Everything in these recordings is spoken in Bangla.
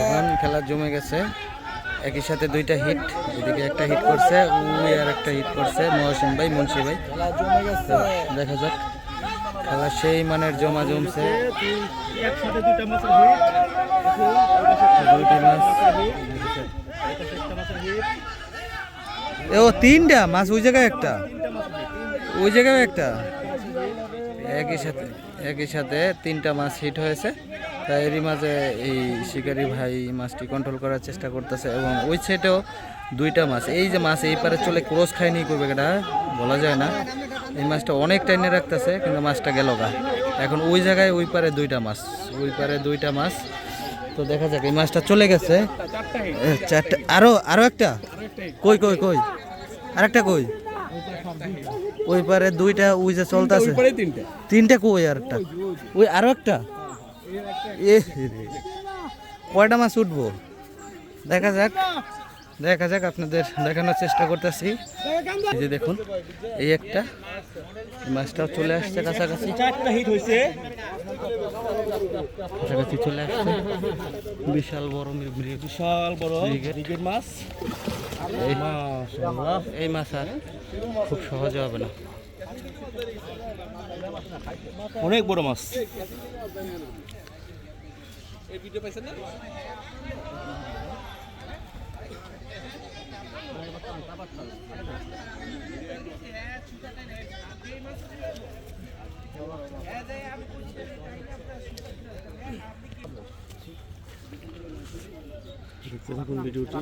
এখন খেলা জমে গেছে। একই সাথে দুইটা হিট এদিকে একটা হিট করছে উই আর একটা হিট করছে মহসিন ভাই, মুন্সি ভাই। দেখা যাক, খেলা সেই মানের জমা জমছে। ও তিনটা মাছ ওই জায়গায় একটা। ওই জায়গায় একটা। একই সাথে একই সাথে তিনটা মাছ হিট হয়েছে। তাই এরই মাঝে এই শিকারি ভাই মাছটি কন্ট্রোল করার চেষ্টা করতেছে এবং ওই সাইডেও দুইটা মাছ। এই যে মাছ এই পারে চলে ক্রস খায়নি করবে এটা বলা যায় না। এই মাছটা অনেক টাইনে রাখতেছে কিন্তু মাছটা গেল গা। এখন ওই জায়গায় ওই পারে দুইটা মাছ ওই পারে দুইটা মাছ। তো দেখা যাক এই মাছটা চলে গেছে। চারটা আরও এ, চারটে আরও আরও একটা? কই কই কই? আরেকটা কই? ওই পারে দুইটা ওই যে চলতেছে। তিনটা। কই আর একটা? ওই আরও একটা? এ কয়টা মাছ উঠবো? দেখা যাক। দেখা যাক আপনাদের দেখানোর চেষ্টা করতেছি। এই যে দেখুন এই একটা। মাছটাও চলে আসছে কাছাকাছি। কাছাকাছি চলে আসছে। বিশাল বড় বিশাল বড়. ব্রিগেড মাছ। এই মাছ আর খুব সহজে হবে না। অনেক বড় মাছ। দেখতে থাকুন ভিডিওটি।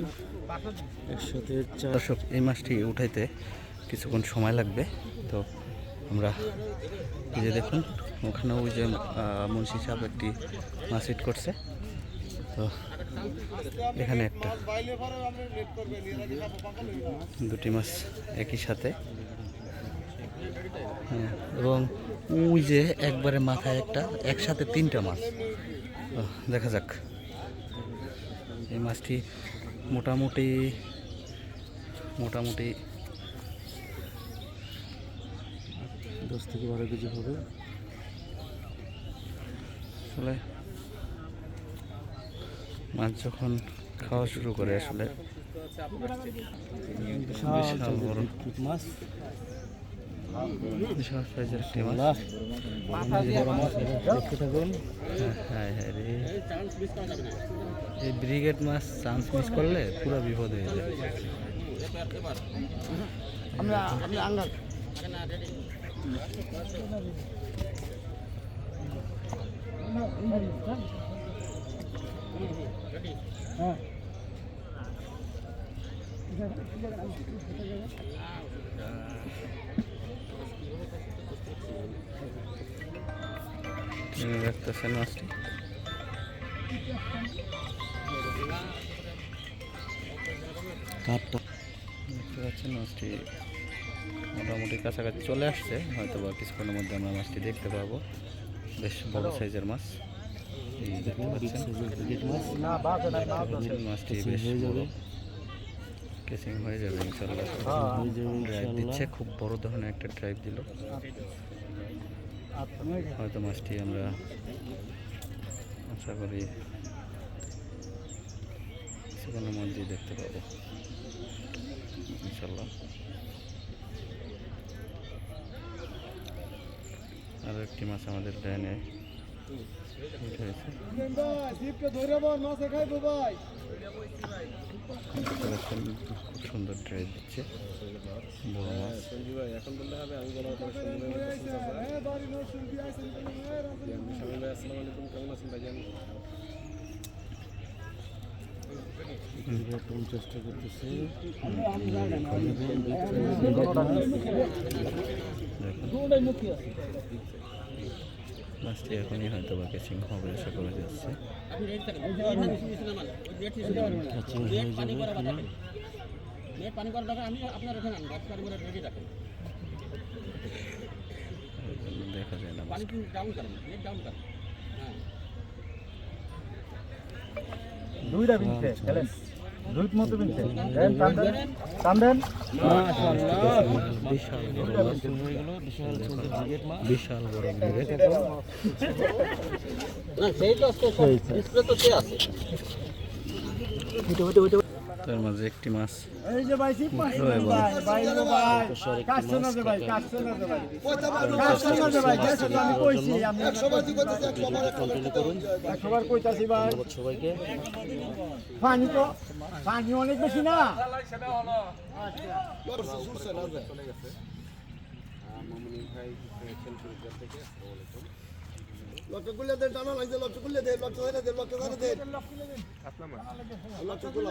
একসাথে চার এই মাছটি উঠাইতে কিছুক্ষণ সময় লাগবে। তো আমরা যে দেখুন ওখানে ওই যে মুন্সি সাহেব একটি মাছ হিট করছে। তো এখানে একটা দুটি মাছ একই সাথে। হ্যাঁ, এবং ওই যে একবারে মাথায় একটা একসাথে তিনটা মাছ। দেখা যাক। এই মাছটি মোটামুটি মোটামুটি দশ থেকে বারো কেজি হবে। আসলে মাছ যখন খাওয়া শুরু করে আসলে বিশাল বড় মাছ। বিশাল সাইজের একটি মাছ। দেখতে থাকুন। হ্যাঁ হ্যাঁ রে। এই ব্রিগেড মাছ চান্স মিস করলে পুরো বিপদ হয়ে যায় তিনি দেখতেছেন মাছটি কাপটা দেখতে পাচ্ছেন মাছটি মোটামুটি কাছাকাছি চলে আসছে হয়তো বা কিছুক্ষণের মধ্যে আমরা মাছটি দেখতে পাবো। বেশ বড় সাইজের মাছ। মাছটি বেশ বড়। কেসিং হয়ে যাবে ইনশাল্লাহ ড্রাইভ দিচ্ছে খুব বড় ধরনের একটা ড্রাইভ দিল। হয়তো মাছটি আমরা আশা করি কিছুক্ষণের মধ্যেই দেখতে পাবো ইনশাল্লাহ আরও একটি মাছ আমাদের ডাইনে উঠে হয়েছে দেখতে পাচ্ছেন খুব সুন্দর ড্রাইভ দিচ্ছে। বড় মাছ। চেষ্টা করতেছে মাছটি এখনই হয়তো বা কেচিং হবে, আশা করা যাচ্ছে। ক্যাচিং পানি করার দরকার আমি আপনার ওখানে আনব রেডি রাখেন দেখা যায় ডাউন করেন নেট ডাউন করেন হ্যাঁ দুইটা বিনছে দুই মতো বিনছে দেন টান দেন টান দেন। বিশাল বড় মাছ হয়ে গেল বিশাল সুন্দর ব্রিগেড মাছ বিশাল বড় ব্রিগেড না সেই তো আছে। ডিসপ্লে তো সে আছে তার মাঝে একটি মাছ। এই যে ভাই সিপ মাছ। ভাই ভাই ভাই কাটছে না যে ভাই কাটছে না যে ভাই। কাটছে না যে ভাই গেছে তো আমি কইছি আমি 100 বার কইতাছি 100 বার কন্ট্রোল করুন। 100 বার কইতাছি ভাই। সবাইকে। পানি তো পানি অনেক বেশি না? লক্ষ্যগুলো দেন টানা লাগছে লক্ষ্যগুলো দেন লক্ষ্য ধরে দেন লক্ষ্য ধরে দেন। লক্ষ্যগুলো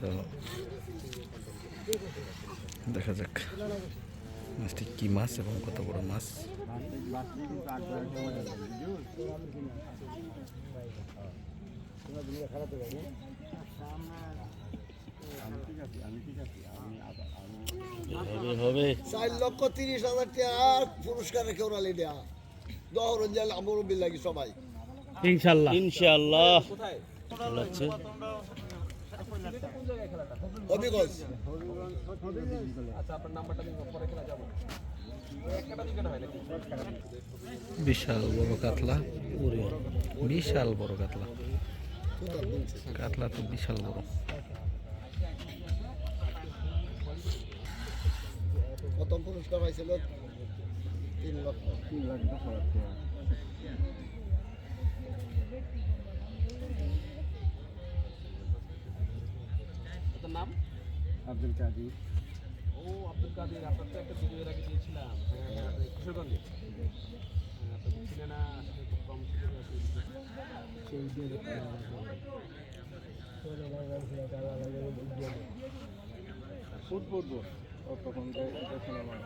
তো দেখা যাক। মাছটি কি মাছ এবং কত বড় মাছ? চার লক্ষ তিরিশ হাজার টাকা আর পুরস্কার রেখে ওরা লিডা বিশাল বড় কাতলা। বিশাল বড় কাতলা। কাতলা তো বিশাল বড়। প্রথম পুরস্কার পাইছিল তিন লক্ষ। আব্দুল কাদির। ও আব্দুল কাদের আপনার তো একটা ভিডিও এর আগে দিয়েছিলাম। হ্যাঁ হ্যাঁ কিশোরগঞ্জে হ্যাঁ, ছিলেন না আসলে খুব কম ফুট পড়ব তখন বড় কাতলা মাছ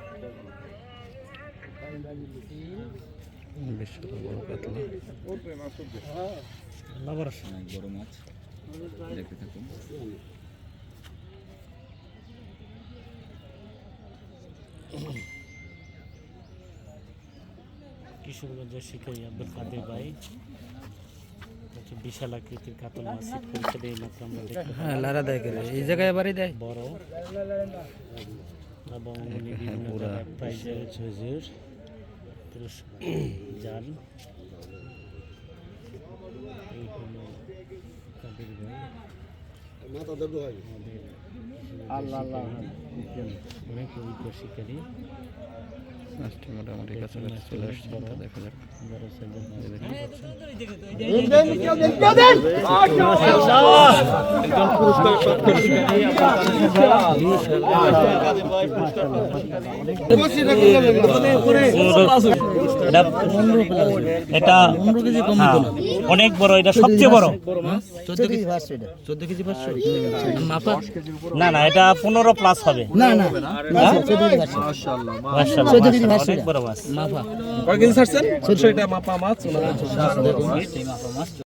উঠবে কিশোরগঞ্জের শিকারী আব্দুল কাদের ভাই। বিশাল আকৃতির কাতল মাছ দিয়ে মাত্র আমরা দেখতে হ্যাঁ লারা দেয় করে এই জায়গায় বাড়ি দেয়? বড়। এবং উনি বিভিন্ন জায়গায় প্রাইজের হুজুর জাল। এই হলো কাদের ভাই। মাথা দেবো হয়। আল্লাহ আল্লাহ অনেক অভিজ্ঞ শিকারী। মাছটি মোটামুটি কাছাকাছি চলে আসছে তো দেখা যাক। বড় সাইজের মাছ এই দেখতে পাচ্ছেন এটা অনেক বড় এটা সবচেয়ে বড়। চোদ্দ কেজি পাঁচশো চোদ্দ কেজি পাঁচশো। না না এটা পনেরো প্লাস হবে। না না। কয় কেজি ছাড়ছেন? মাপা মাছ।